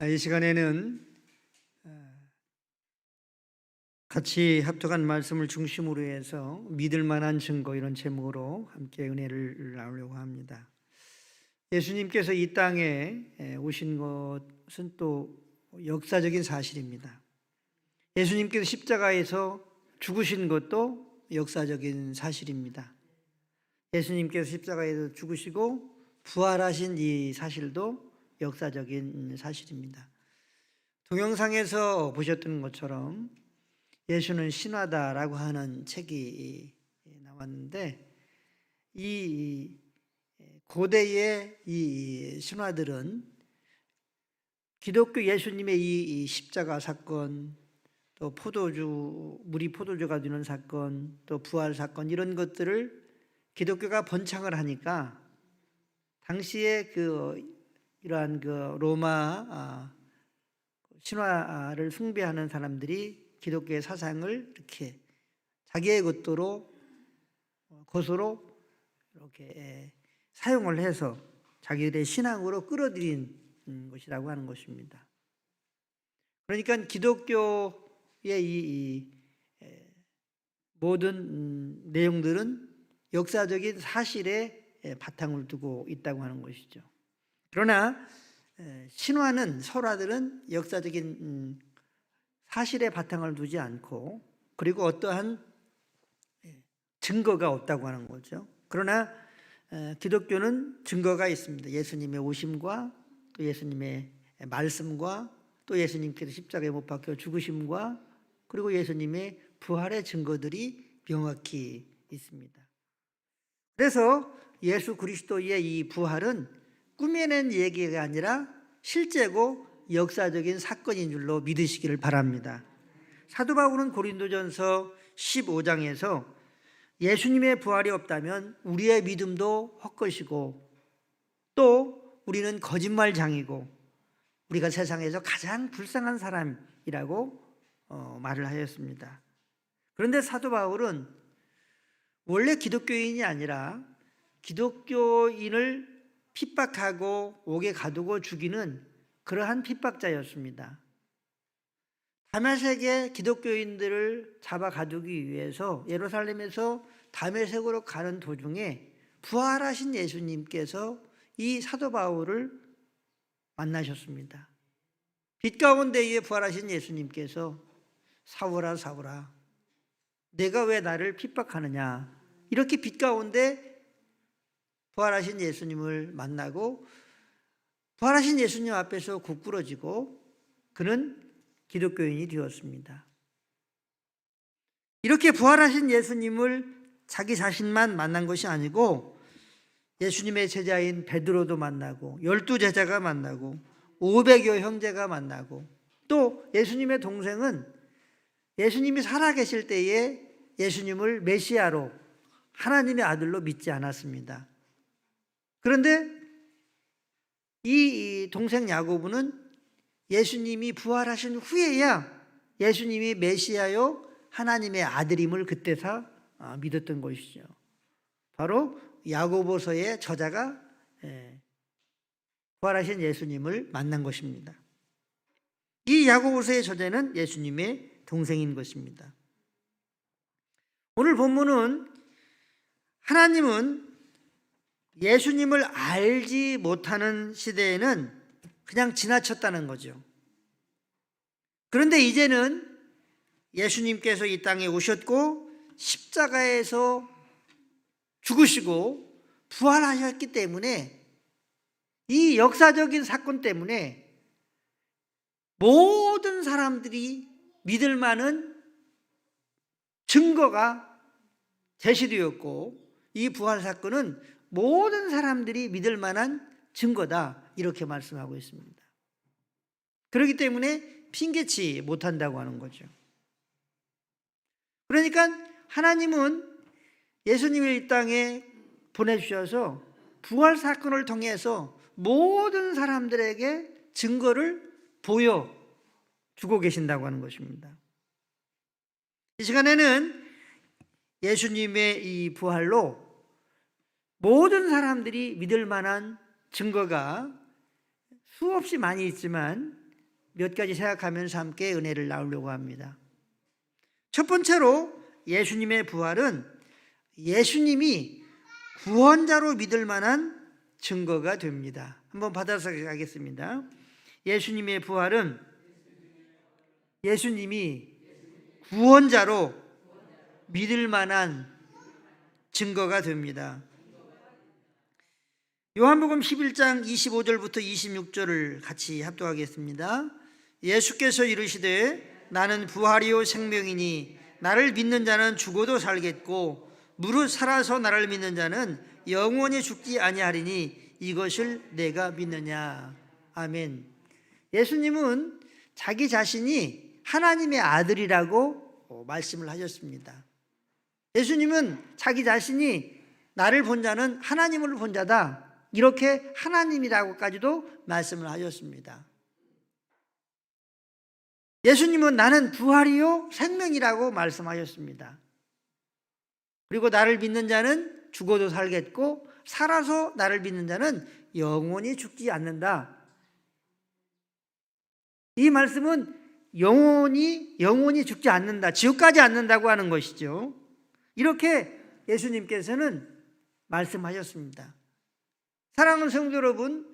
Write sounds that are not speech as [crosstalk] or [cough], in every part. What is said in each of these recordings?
아, 이 시간에는 어, 같이 합독한 말씀을 중심으로 해서 믿을 만한 증거 이런 제목으로 함께 은혜를 나누려고 합니다. 예수님께서 이 땅에 에, 오신 것은 또 역사적인 사실입니다. 예수님께서 십자가에서 죽으신 것도 역사적인 사실입니다. 예수님께서 십자가에서 죽으시고 부활하신 이 사실도 역사적인 사실입니다. 동영상에서 보셨던 것처럼 예수는 신화다라고 하는 책이 나왔는데 이 고대의 이 신화들은 기독교 예수님의 이 십자가 사건 또 포도주 물이 포도주가 되는 사건 또 부활 사건 이런 것들을 기독교가 번창을 하니까 당시에 그 이러한 그 로마 아, 신화를 숭배하는 사람들이 기독교의 사상을 이렇게 자기의 것도로 것으로 이렇게 사용을 해서 자기들의 신앙으로 끌어들인 것이라고 하는 것입니다. 그러니까 기독교의 이, 모든 내용들은 역사적인 사실에 바탕을 두고 있다고 하는 것이죠. 그러나 신화는 설화들은 역사적인 사실에 바탕을 두지 않고 그리고 어떠한 증거가 없다고 하는 거죠. 그러나 기독교는 증거가 있습니다. 예수님의 오심과 또 예수님의 말씀과 또 예수님께서 십자가에 못 박혀 죽으심과 그리고 예수님의 부활의 증거들이 명확히 있습니다. 그래서 예수 그리스도의 이 부활은 꾸며낸 얘기가 아니라 실제고 역사적인 사건인 줄로 믿으시기를 바랍니다. 사도 바울은 고린도전서 15장에서 예수님의 부활이 없다면 우리의 믿음도 헛것이고 또 우리는 거짓말장이고 우리가 세상에서 가장 불쌍한 사람이라고 어, 말을 하였습니다. 그런데 사도 바울은 원래 기독교인이 아니라 기독교인을 핍박하고 옥에 가두고 죽이는 그러한 핍박자였습니다. 다메섹의 기독교인들을 잡아 가두기 위해서 예루살렘에서 다메섹으로 가는 도중에 부활하신 예수님께서 이 사도 바울을 만나셨습니다. 빛 가운데 에 부활하신 예수님께서 사울아 사울아 내가 왜 나를 핍박하느냐 이렇게 빛 가운데 부활하신 예수님을 만나고 부활하신 예수님 앞에서 굽꾸러지고 그는 기독교인이 되었습니다. 이렇게 부활하신 예수님을 자기 자신만 만난 것이 아니고 예수님의 제자인 베드로도 만나고 열두 제자가 만나고 500여 형제가 만나고 또 예수님의 동생은 예수님이 살아계실 때에 예수님을 메시아로 하나님의 아들로 믿지 않았습니다. 그런데 이 동생 야고보는 예수님이 부활하신 후에야 예수님이 메시아요 하나님의 아들임을 그때서 믿었던 것이죠. 바로 야고보서의 저자가 부활하신 예수님을 만난 것입니다. 이 야고보서의 저자는 예수님의 동생인 것입니다. 오늘 본문은 하나님은 예수님을 알지 못하는 시대에는 그냥 지나쳤다는 거죠. 그런데 이제는 예수님께서 이 땅에 오셨고 십자가에서 죽으시고 부활하셨기 때문에 이 역사적인 사건 때문에 모든 사람들이 믿을 만한 증거가 제시되었고 이 부활 사건은 모든 사람들이 믿을 만한 증거다. 이렇게 말씀하고 있습니다. 그렇기 때문에 핑계치 못한다고 하는 거죠. 그러니까 하나님은 예수님을 이 땅에 보내주셔서 부활 사건을 통해서 모든 사람들에게 증거를 보여주고 계신다고 하는 것입니다. 이 시간에는 예수님의 이 부활로 모든 사람들이 믿을 만한 증거가 수없이 많이 있지만 몇 가지 생각하면서 함께 은혜를 나누려고 합니다. 첫 번째로 예수님의 부활은 예수님이 구원자로 믿을 만한 증거가 됩니다. 한번 받아서 가겠습니다. 예수님의 부활은 예수님이 구원자로 믿을 만한 증거가 됩니다. 요한복음 11장 25절부터 26절을 같이 합독하겠습니다. 예수께서 이르시되 나는 부활이요 생명이니 나를 믿는 자는 죽어도 살겠고 무릇 살아서 나를 믿는 자는 영원히 죽지 아니하리니 이것을 내가 믿느냐. 아멘. 예수님은 자기 자신이 하나님의 아들이라고 어, 말씀을 하셨습니다. 예수님은 자기 자신이 나를 본 자는 하나님을 본 자다. 이렇게 하나님이라고까지도 말씀을 하셨습니다. 예수님은 나는 부활이요 생명이라고 말씀하셨습니다. 그리고 나를 믿는 자는 죽어도 살겠고 살아서 나를 믿는 자는 영원히 죽지 않는다. 이 말씀은 영원히 영원히 죽지 않는다. 지옥까지 않는다고 하는 것이죠. 이렇게 예수님께서는 말씀하셨습니다. 사랑하는 성도 여러분,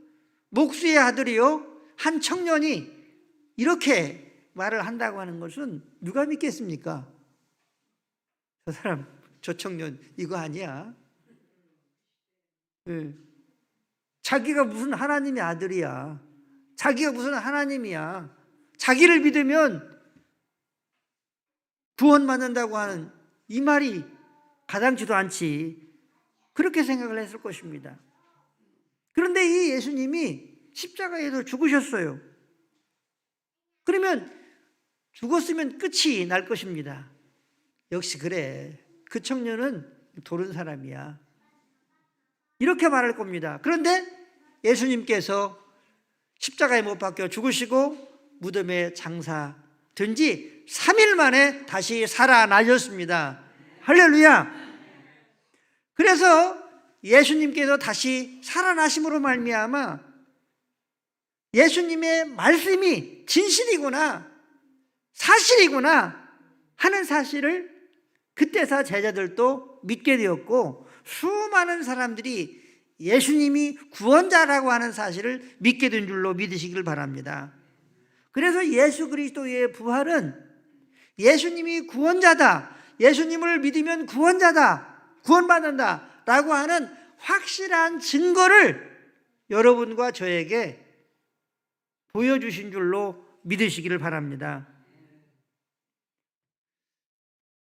목수의 아들이요 한 청년이 이렇게 말을 한다고 하는 것은 누가 믿겠습니까? 저 사람, 저 청년 이거 아니야. 네. 자기가 무슨 하나님의 아들이야. 자기가 무슨 하나님이야. 자기를 믿으면 구원받는다고 하는 이 말이 가당치도 않지. 그렇게 생각을 했을 것입니다. 그런데 이 예수님이 십자가에도 죽으셨어요. 그러면 죽었으면 끝이 날 것입니다. 역시 그래. 그 청년은 도른 사람이야. 이렇게 말할 겁니다. 그런데 예수님께서 십자가에 못 박혀 죽으시고 무덤에 장사된 지 3일 만에 다시 살아나셨습니다. 할렐루야. 그래서 예수님께서 다시 살아나심으로 말미암아 예수님의 말씀이 진실이구나 사실이구나 하는 사실을 그때서 제자들도 믿게 되었고 수많은 사람들이 예수님이 구원자라고 하는 사실을 믿게 된 줄로 믿으시길 바랍니다. 그래서 예수 그리스도의 부활은 예수님이 구원자다. 예수님을 믿으면 구원자다. 구원받는다. 라고 하는 확실한 증거를 여러분과 저에게 보여주신 줄로 믿으시기를 바랍니다.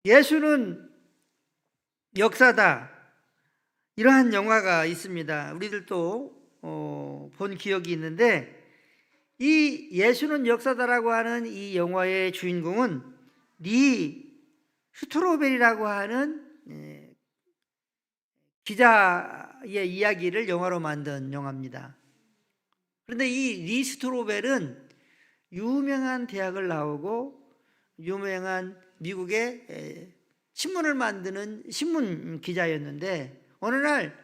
예수는 역사다. 이러한 영화가 있습니다. 우리들도 어, 본 기억이 있는데 이 예수는 역사다라고 하는 이 영화의 주인공은 리 슈트로벨이라고 하는 예, 기자의 이야기를 영화로 만든 영화입니다. 그런데 이리 슈트로벨은 유명한 대학을 나오고 유명한 미국의 신문을 만드는 신문 기자였는데 어느 날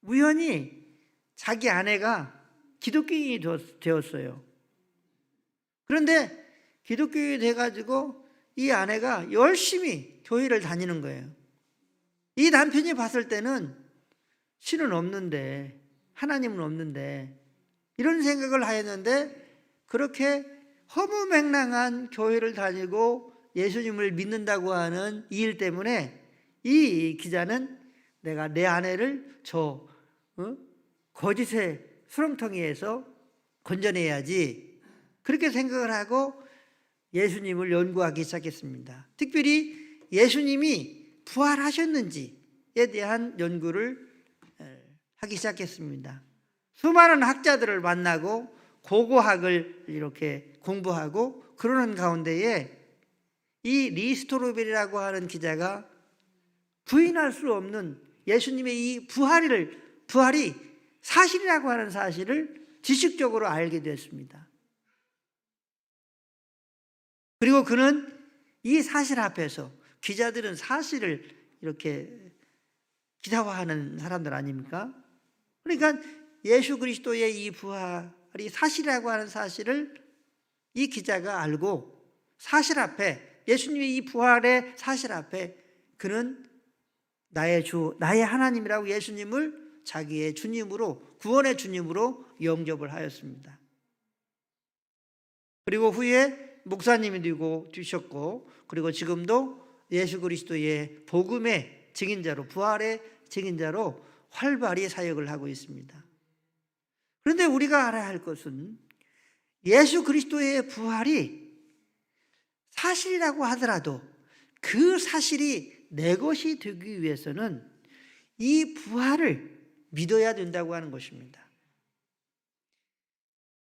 우연히 자기 아내가 기독교인이 되었어요. 그런데 기독교인이 돼가지고 이 아내가 열심히 교회를 다니는 거예요. 이 남편이 봤을 때는 신은 없는데, 하나님은 없는데, 이런 생각을 하였는데, 그렇게 허무맹랑한 교회를 다니고 예수님을 믿는다고 하는 이 일 때문에 이 기자는 내가 내 아내를 저 어? 거짓의 수렁텅이에서 건져내야지 그렇게 생각을 하고 예수님을 연구하기 시작했습니다. 특별히 예수님이 부활하셨는지에 대한 연구를 하기 시작했습니다. 수많은 학자들을 만나고 고고학을 이렇게 공부하고 그러는 가운데에 이 리스토로벨이라고 하는 기자가 부인할 수 없는 예수님의 이 부활을 부활이 사실이라고 하는 사실을 지식적으로 알게 됐습니다. 그리고 그는 이 사실 앞에서 기자들은 사실을 이렇게 기사화하는 사람들 아닙니까? 그러니까 예수 그리스도의 이 부활이 사실이라고 하는 사실을 이 기자가 알고 사실 앞에 예수님의 이 부활의 사실 앞에 그는 나의 주, 나의 하나님이라고 예수님을 자기의 주님으로 구원의 주님으로 영접을 하였습니다. 그리고 후에 목사님이 되고 되셨고 그리고 지금도 예수 그리스도의 복음의 증인자로 부활의 증인자로 활발히 사역을 하고 있습니다. 그런데 우리가 알아야 할 것은 예수 그리스도의 부활이 사실이라고 하더라도 그 사실이 내 것이 되기 위해서는 이 부활을 믿어야 된다고 하는 것입니다.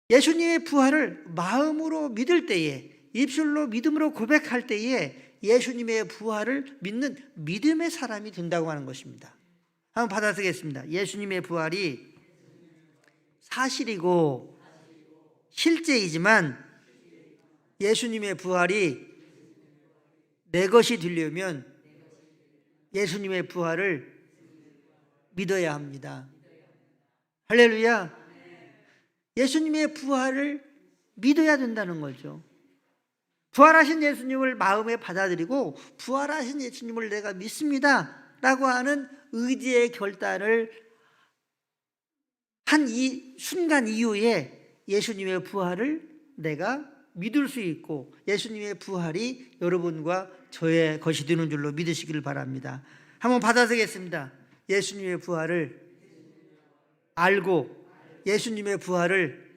예수님의 부활을 마음으로 믿을 때에 입술로 믿음으로 고백할 때에 예수님의 부활을 믿는 믿음의 사람이 된다고 하는 것입니다. 한번 받아쓰겠습니다. 예수님의 부활이 사실이고 실제이지만 예수님의 부활이 내 것이 되려면 예수님의 부활을 믿어야 합니다. 할렐루야. 예수님의 부활을 믿어야 된다는 거죠. 부활하신 예수님을 마음에 받아들이고 부활하신 예수님을 내가 믿습니다. 라고 하는 의지의 결단을 한 이 순간 이후에 예수님의 부활을 내가 믿을 수 있고 예수님의 부활이 여러분과 저의 것이 되는 줄로 믿으시기를 바랍니다. 한번 받아서겠습니다. 예수님의 부활을 알고 예수님의 부활을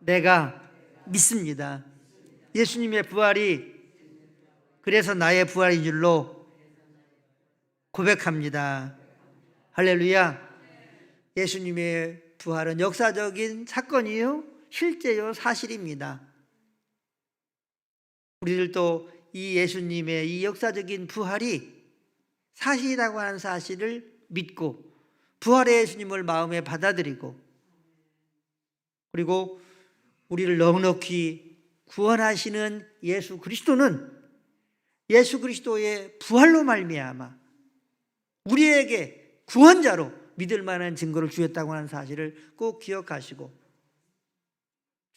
내가 믿습니다. 예수님의 부활이 그래서 나의 부활인 줄로 고백합니다. 할렐루야. 예수님의 부활은 역사적인 사건이요, 실제요, 사실입니다. 우리들도 이 예수님의 이 역사적인 부활이 사실이라고 하는 사실을 믿고 부활의 예수님을 마음에 받아들이고 그리고 우리를 넉넉히 구원하시는 예수 그리스도는 예수 그리스도의 부활로 말미암아 우리에게 구원자로 믿을 만한 증거를 주셨다고 하는 사실을 꼭 기억하시고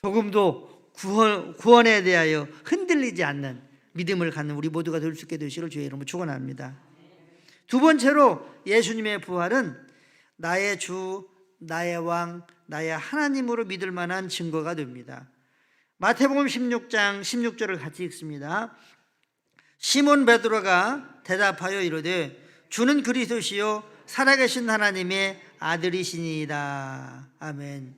조금도 구원, 구원에 대하여 흔들리지 않는 믿음을 갖는 우리 모두가 될 수 있게 되시기를 주의 이름으로 축원합니다. 두 번째로 예수님의 부활은 나의 주, 나의 왕, 나의 하나님으로 믿을 만한 증거가 됩니다. 마태복음 16장 16절을 같이 읽습니다. 시몬 베드로가 대답하여 이르되 주는 그리스도시요 살아계신 하나님의 아들이시니이다. 아멘.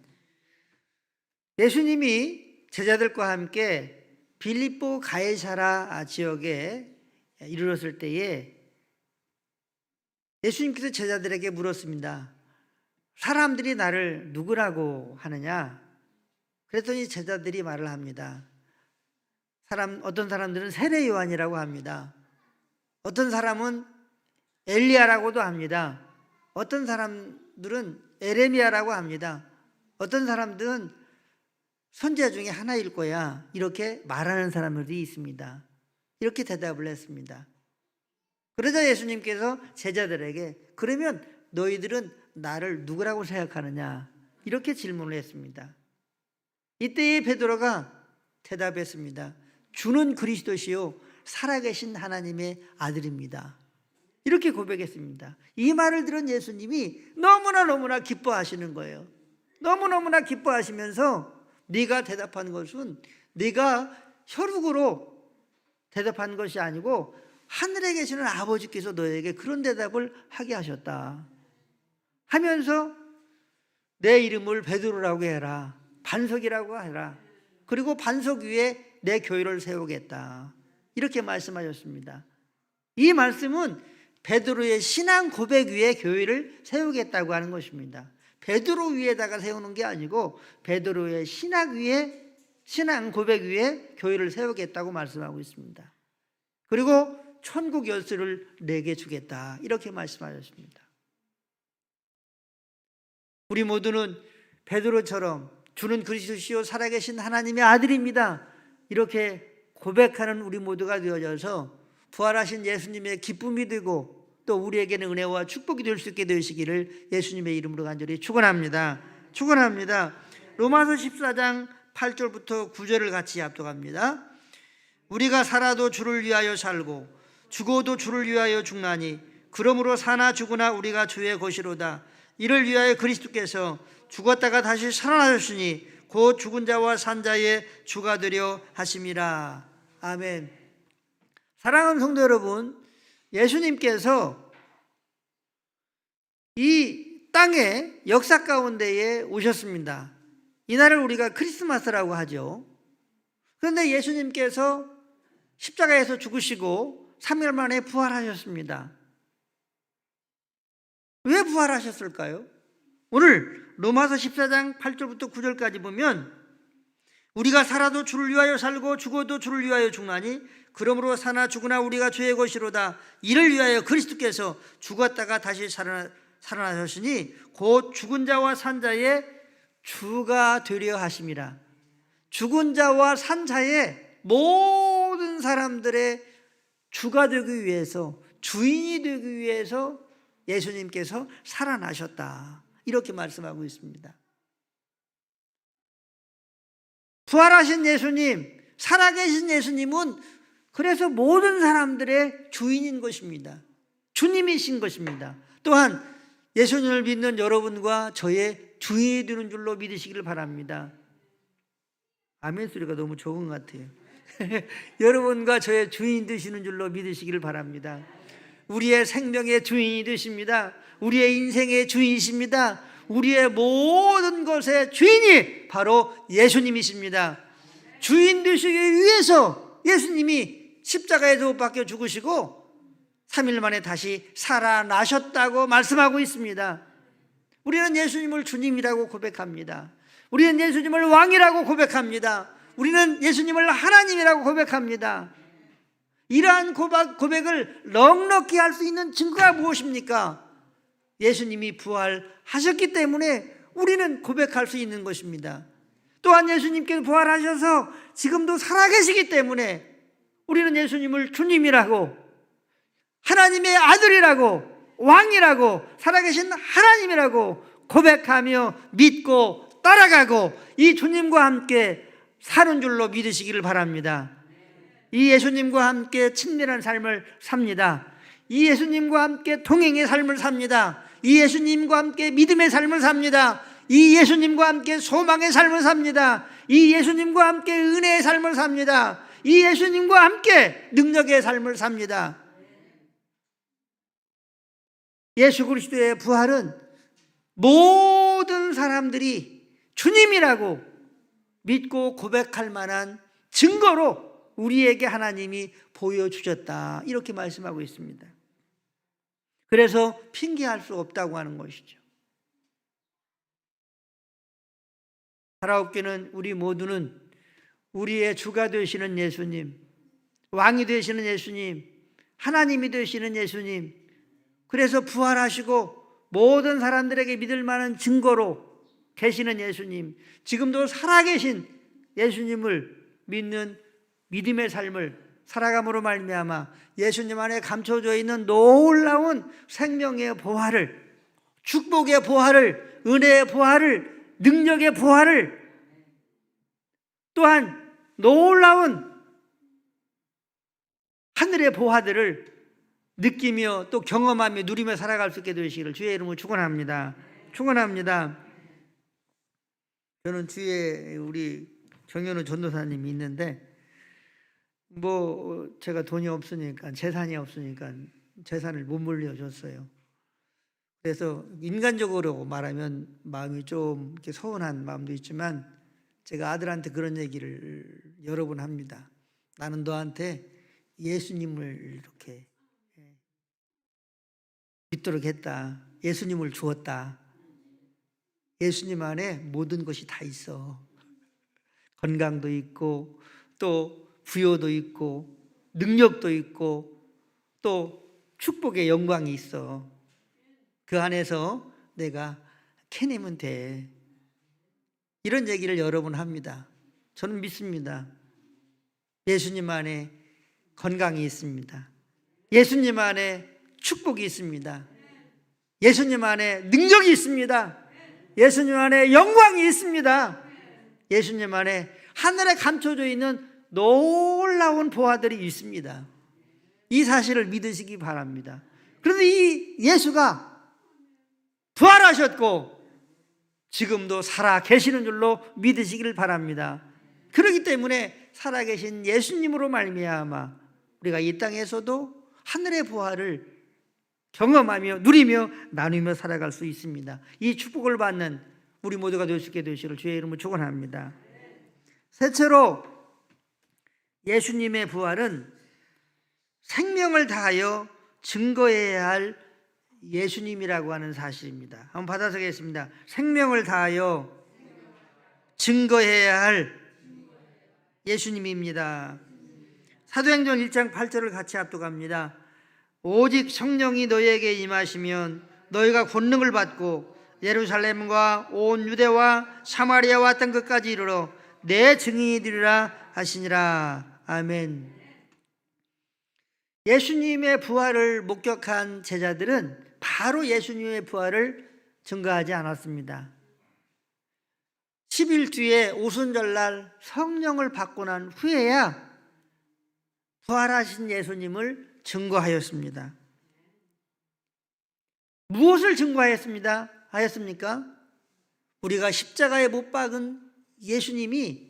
예수님이 제자들과 함께 빌립보 가이사라 지역에 이르렀을 때에 예수님께서 제자들에게 물었습니다. 사람들이 나를 누구라고 하느냐? 그랬더니 제자들이 말을 합니다. 사람 어떤 사람들은 세례 요한이라고 합니다. 어떤 사람은 엘리야라고도 합니다. 어떤 사람들은 에레미야라고 합니다. 어떤 사람들은 선지자 중에 하나일 거야. 이렇게 말하는 사람들이 있습니다. 이렇게 대답을 했습니다. 그러자 예수님께서 제자들에게 그러면 너희들은 나를 누구라고 생각하느냐? 이렇게 질문을 했습니다. 이때에 베드로가 대답했습니다. 주는 그리스도시요 살아계신 하나님의 아들입니다. 이렇게 고백했습니다. 이 말을 들은 예수님이 너무나 너무나 기뻐하시는 거예요. 너무너무나 기뻐하시면서 네가 대답한 것은 네가 혈육으로 대답한 것이 아니고 하늘에 계시는 아버지께서 너에게 그런 대답을 하게 하셨다. 하면서 내 이름을 베드로라고 해라. 반석이라고 해라. 그리고 반석 위에 내 교회를 세우겠다. 이렇게 말씀하셨습니다. 이 말씀은 베드로의 신앙 고백 위에 교회를 세우겠다고 하는 것입니다. 베드로 위에다가 세우는 게 아니고 베드로의 신학 위에 신앙 고백 위에 교회를 세우겠다고 말씀하고 있습니다. 그리고 천국 열쇠를 내게 주겠다. 이렇게 말씀하셨습니다. 우리 모두는 베드로처럼 주는 그리스도시요 살아계신 하나님의 아들입니다. 이렇게 고백하는 우리 모두가 되어져서 부활하신 예수님의 기쁨이 되고 또 우리에게는 은혜와 축복이 될 수 있게 되시기를 예수님의 이름으로 간절히 축원합니다. 축원합니다. 로마서 14장 8절부터 9절을 같이 합독합니다. 우리가 살아도 주를 위하여 살고 죽어도 주를 위하여 죽나니 그러므로 사나 죽으나 우리가 주의 것이로다. 이를 위하여 그리스도께서 죽었다가 다시 살아나셨으니 곧 죽은 자와 산 자의 주가 되려 하심이라. 아멘. 사랑하는 성도 여러분, 예수님께서 이 땅의 역사 가운데에 오셨습니다. 이날을 우리가 크리스마스라고 하죠. 그런데 예수님께서 십자가에서 죽으시고 3일 만에 부활하셨습니다. 왜 부활하셨을까요? 오늘 로마서 14장 8절부터 9절까지 보면 우리가 살아도 주를 위하여 살고 죽어도 주를 위하여 죽나니 그러므로 사나 죽으나 우리가 죄의 것이로다. 이를 위하여 그리스도께서 죽었다가 다시 살아나, 살아나셨으니 곧 죽은 자와 산 자의 주가 되려 하심이라 죽은 자와 산 자의 모든 사람들의 주가 되기 위해서 주인이 되기 위해서 예수님께서 살아나셨다 이렇게 말씀하고 있습니다. 부활하신 예수님, 살아계신 예수님은 그래서 모든 사람들의 주인인 것입니다. 주님이신 것입니다. 또한 예수님을 믿는 여러분과 저의 주인이 되는 줄로 믿으시기를 바랍니다. 아멘 소리가 너무 좋은 것 같아요. [laughs] 여러분과 저의 주인 되시는 줄로 믿으시기를 바랍니다. 우리의 생명의 주인이 되십니다. 우리의 인생의 주인이십니다. 우리의 모든 것의 주인이 바로 예수님이십니다. 주인 되시기 위해서 예수님이 십자가에서 못 박혀 죽으시고 3일 만에 다시 살아나셨다고 말씀하고 있습니다. 우리는 예수님을 주님이라고 고백합니다. 우리는 예수님을 왕이라고 고백합니다. 우리는 예수님을 하나님이라고 고백합니다. 이러한 고백, 고백을 넉넉히 할 수 있는 증거가 무엇입니까? 예수님이 부활하셨기 때문에 우리는 고백할 수 있는 것입니다. 또한 예수님께서 부활하셔서 지금도 살아계시기 때문에 우리는 예수님을 주님이라고 하나님의 아들이라고 왕이라고 살아계신 하나님이라고 고백하며 믿고 따라가고 이 주님과 함께 사는 줄로 믿으시기를 바랍니다. 이 예수님과 함께 친밀한 삶을 삽니다. 이 예수님과 함께 동행의 삶을 삽니다. 이 예수님과 함께 믿음의 삶을 삽니다. 이 예수님과 함께 소망의 삶을 삽니다. 이 예수님과 함께 은혜의 삶을 삽니다. 이 예수님과 함께 능력의 삶을 삽니다. 예수 그리스도의 부활은 모든 사람들이 주님이라고 믿고 고백할 만한 증거로 우리에게 하나님이 보여주셨다. 이렇게 말씀하고 있습니다. 그래서 핑계할 수 없다고 하는 것이죠. 살아옵기는 우리 모두는 우리의 주가 되시는 예수님, 왕이 되시는 예수님, 하나님이 되시는 예수님, 그래서 부활하시고 모든 사람들에게 믿을 만한 증거로 계시는 예수님, 지금도 살아계신 예수님을 믿는 믿음의 삶을 살아감으로 말미암아 예수님 안에 감춰져 있는 놀라운 생명의 보화를 축복의 보화를 은혜의 보화를 능력의 보화를 또한 놀라운 하늘의 보화들을 느끼며 또 경험하며 누리며 살아갈 수 있게 되시기를 주의 이름으로 축원합니다. 축원합니다. 저는 주에 우리 정현우 전도사님이 있는데 뭐 제가 돈이 없으니까 재산이 없으니까 재산을 못 물려줬어요. 그래서 인간적으로 말하면 마음이 좀 이렇게 서운한 마음도 있지만 제가 아들한테 그런 얘기를 여러 번 합니다. 나는 너한테 예수님을 이렇게 믿도록 했다. 예수님을 주었다. 예수님 안에 모든 것이 다 있어. 건강도 있고 또 부여도 있고 능력도 있고 또 축복의 영광이 있어. 그 안에서 내가 캐내면 돼. 이런 얘기를 여러 번 합니다. 저는 믿습니다. 예수님 안에 건강이 있습니다. 예수님 안에 축복이 있습니다. 예수님 안에 능력이 있습니다. 예수님 안에 영광이 있습니다. 예수님 안에 하늘에 감춰져 있는 놀라운 보화들이 있습니다. 이 사실을 믿으시기 바랍니다. 그런데 이 예수가 부활하셨고 지금도 살아 계시는 줄로 믿으시기를 바랍니다. 그렇기 때문에 살아계신 예수님으로 말미암아 우리가 이 땅에서도 하늘의 부활을 경험하며 누리며 나누며 살아갈 수 있습니다. 이 축복을 받는 우리 모두가 될 수 있게 되시를 주의 이름으로 축원합니다. 셋째로 예수님의 부활은 생명을 다하여 증거해야 할 예수님이라고 하는 사실입니다. 한번 받아서겠습니다. 생명을 다하여 증거해야 할 예수님입니다. 사도행전 1장 8절을 같이 압독합니다. 오직 성령이 너희에게 임하시면 너희가 권능을 받고 예루살렘과 온 유대와 사마리아와 땅 끝까지 이르러 내 증인이 되리라 하시니라. 아멘. 예수님의 부활을 목격한 제자들은 바로 예수님의 부활을 증거하지 않았습니다. 10일 뒤에 오순절날 성령을 받고 난 후에야 부활하신 예수님을 증거하였습니다. 무엇을 증거하였습니다? 하였습니까? 우리가 십자가에 못 박은 예수님이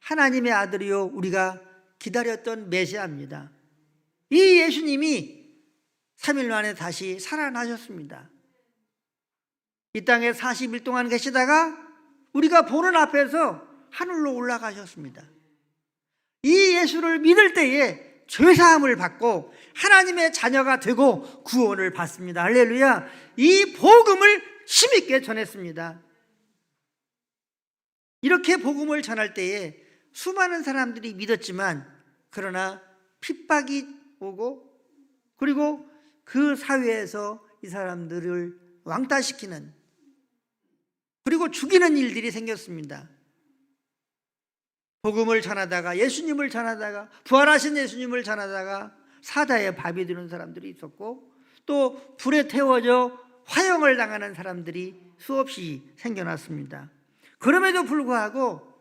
하나님의 아들이요 우리가 기다렸던 메시아입니다. 이 예수님이 3일 만에 다시 살아나셨습니다. 이 땅에 40일 동안 계시다가 우리가 보는 앞에서 하늘로 올라가셨습니다. 이 예수를 믿을 때에 죄사함을 받고 하나님의 자녀가 되고 구원을 받습니다. 할렐루야. 이 복음을 힘있게 전했습니다. 이렇게 복음을 전할 때에 수많은 사람들이 믿었지만 그러나 핍박이 오고 그리고 그 사회에서 이 사람들을 왕따시키는 그리고 죽이는 일들이 생겼습니다. 복음을 전하다가 예수님을 전하다가 부활하신 예수님을 전하다가 사자의 밥이 되는 사람들이 있었고 또 불에 태워져 화형을 당하는 사람들이 수없이 생겨났습니다. 그럼에도 불구하고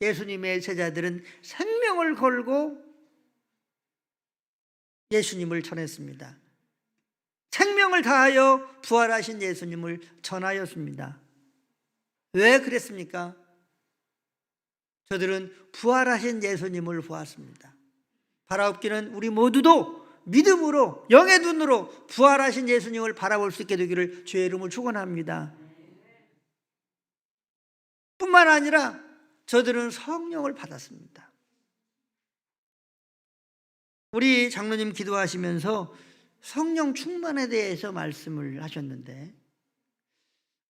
예수님의 제자들은 생명을 걸고 예수님을 전했습니다. 생명을 다하여 부활하신 예수님을 전하였습니다. 왜 그랬습니까? 저들은 부활하신 예수님을 보았습니다. 바라옵기는 우리 모두도 믿음으로 영의 눈으로 부활하신 예수님을 바라볼 수 있게 되기를 주의 이름을 축원합니다. 뿐만 아니라 저들은 성령을 받았습니다. 우리 장로님 기도하시면서 성령 충만에 대해서 말씀을 하셨는데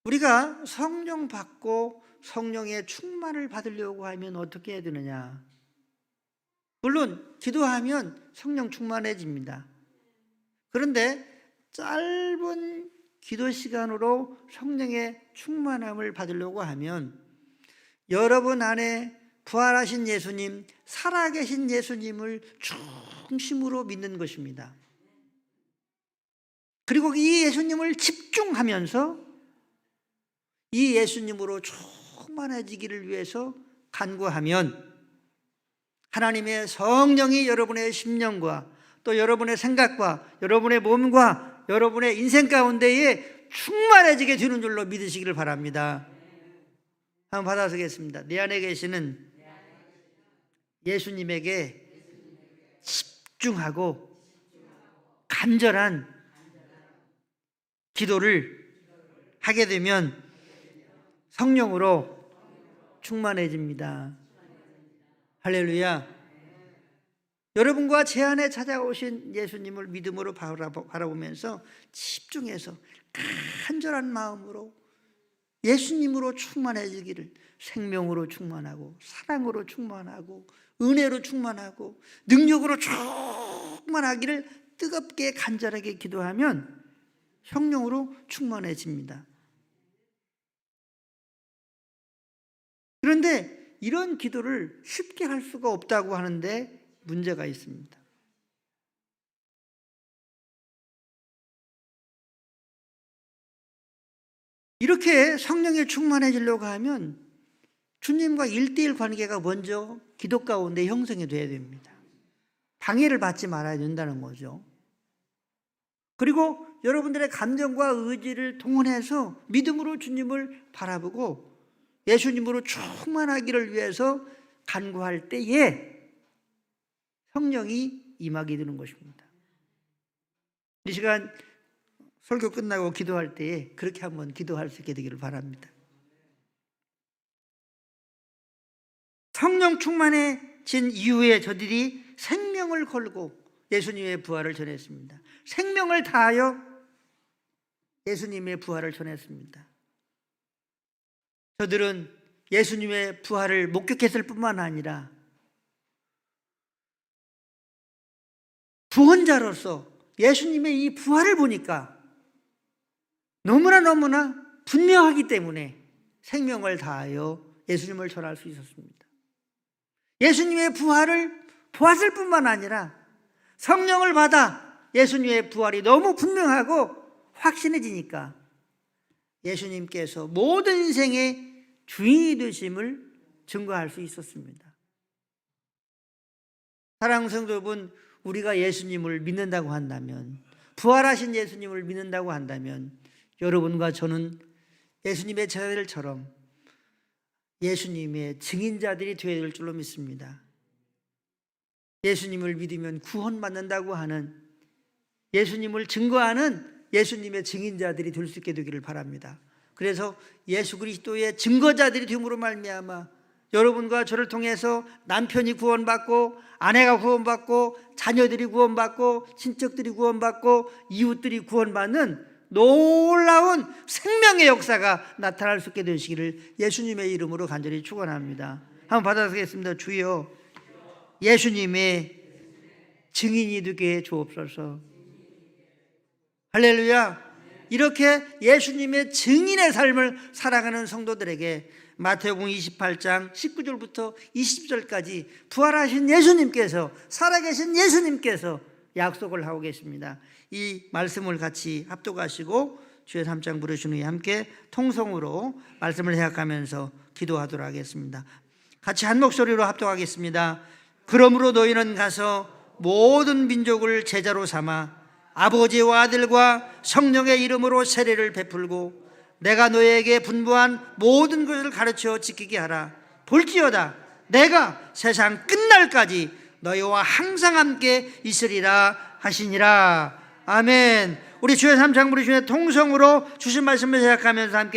우리가 성령 받고 성령의 충만을 받으려고 하면 어떻게 해야 되느냐? 물론 기도하면 성령 충만해집니다. 그런데 짧은 기도 시간으로 성령의 충만함을 받으려고 하면 여러분 안에 부활하신 예수님, 살아계신 예수님을 중심으로 믿는 것입니다. 그리고 이 예수님을 집중하면서 이 예수님으로 충만해지기를 위해서 간구하면 하나님의 성령이 여러분의 심령과 또 여러분의 생각과 여러분의 몸과 여러분의 인생 가운데에 충만해지게 되는 줄로 믿으시기를 바랍니다. 한번 받아서겠습니다. 내 안에 계시는 예수님에게 집중하고 간절한 기도를 하게 되면 성령으로 충만해집니다. 할렐루야. 여러분과 제 안에 찾아오신 예수님을 믿음으로 바라보면서 집중해서 간절한 마음으로 예수님으로 충만해지기를 생명으로 충만하고 사랑으로 충만하고 은혜로 충만하고 능력으로 충만하기를 뜨겁게 간절하게 기도하면 성령으로 충만해집니다. 그런데 이런 기도를 쉽게 할 수가 없다고 하는데 문제가 있습니다. 이렇게 성령에 충만해지려고 하면 주님과 일대일 관계가 먼저 기도 가운데 형성이 돼야 됩니다. 방해를 받지 말아야 된다는 거죠. 그리고 여러분들의 감정과 의지를 동원해서 믿음으로 주님을 바라보고 예수님으로 충만하기를 위해서 간구할 때에 성령이 임하게 되는 것입니다. 이 시간 설교 끝나고 기도할 때에 그렇게 한번 기도할 수 있게 되기를 바랍니다. 성령 충만해진 이후에 저들이 생명을 걸고 예수님의 부활을 전했습니다. 생명을 다하여 예수님의 부활을 전했습니다. 저들은 예수님의 부활을 목격했을 뿐만 아니라 구원자로서 예수님의 이 부활을 보니까 너무나 너무나 분명하기 때문에 생명을 다하여 예수님을 전할 수 있었습니다. 예수님의 부활을 보았을 뿐만 아니라 성령을 받아 예수님의 부활이 너무 분명하고 확신해지니까 예수님께서 모든 인생의 주인이 되심을 증거할 수 있었습니다. 사랑하는 성도 여러분, 우리가 예수님을 믿는다고 한다면, 부활하신 예수님을 믿는다고 한다면, 여러분과 저는 예수님의 제자들처럼 예수님의 증인자들이 되어야 될 줄로 믿습니다. 예수님을 믿으면 구원받는다고 하는 예수님을 증거하는 예수님의 증인자들이 될 수 있게 되기를 바랍니다. 그래서 예수 그리스도의 증거자들이 됨으로 말미암아 여러분과 저를 통해서 남편이 구원받고 아내가 구원받고 자녀들이 구원받고 친척들이 구원받고 이웃들이 구원받는 놀라운 생명의 역사가 나타날 수 있게 되시기를 예수님의 이름으로 간절히 축원합니다. 한번 받아쓰겠습니다. 주여 예수님의 증인이 되게 주옵소서. 할렐루야. 이렇게 예수님의 증인의 삶을 살아가는 성도들에게 마태복음 28장 19절부터 20절까지 부활하신 예수님께서 살아계신 예수님께서 약속을 하고 계십니다. 이 말씀을 같이 합독하시고 주의 3장 부르신 후에 함께 통성으로 말씀을 해약하면서 기도하도록 하겠습니다. 같이 한 목소리로 합독하겠습니다. 그러므로 너희는 가서 모든 민족을 제자로 삼아 아버지와 아들과 성령의 이름으로 세례를 베풀고 내가 너희에게 분부한 모든 것을 가르쳐 지키게 하라. 볼지어다 내가 세상 끝날까지 너희와 항상 함께 있으리라 하시니라. 아멘. 우리 주의 삼창 부르시의 통성으로 주신 말씀을 생각하면서 함께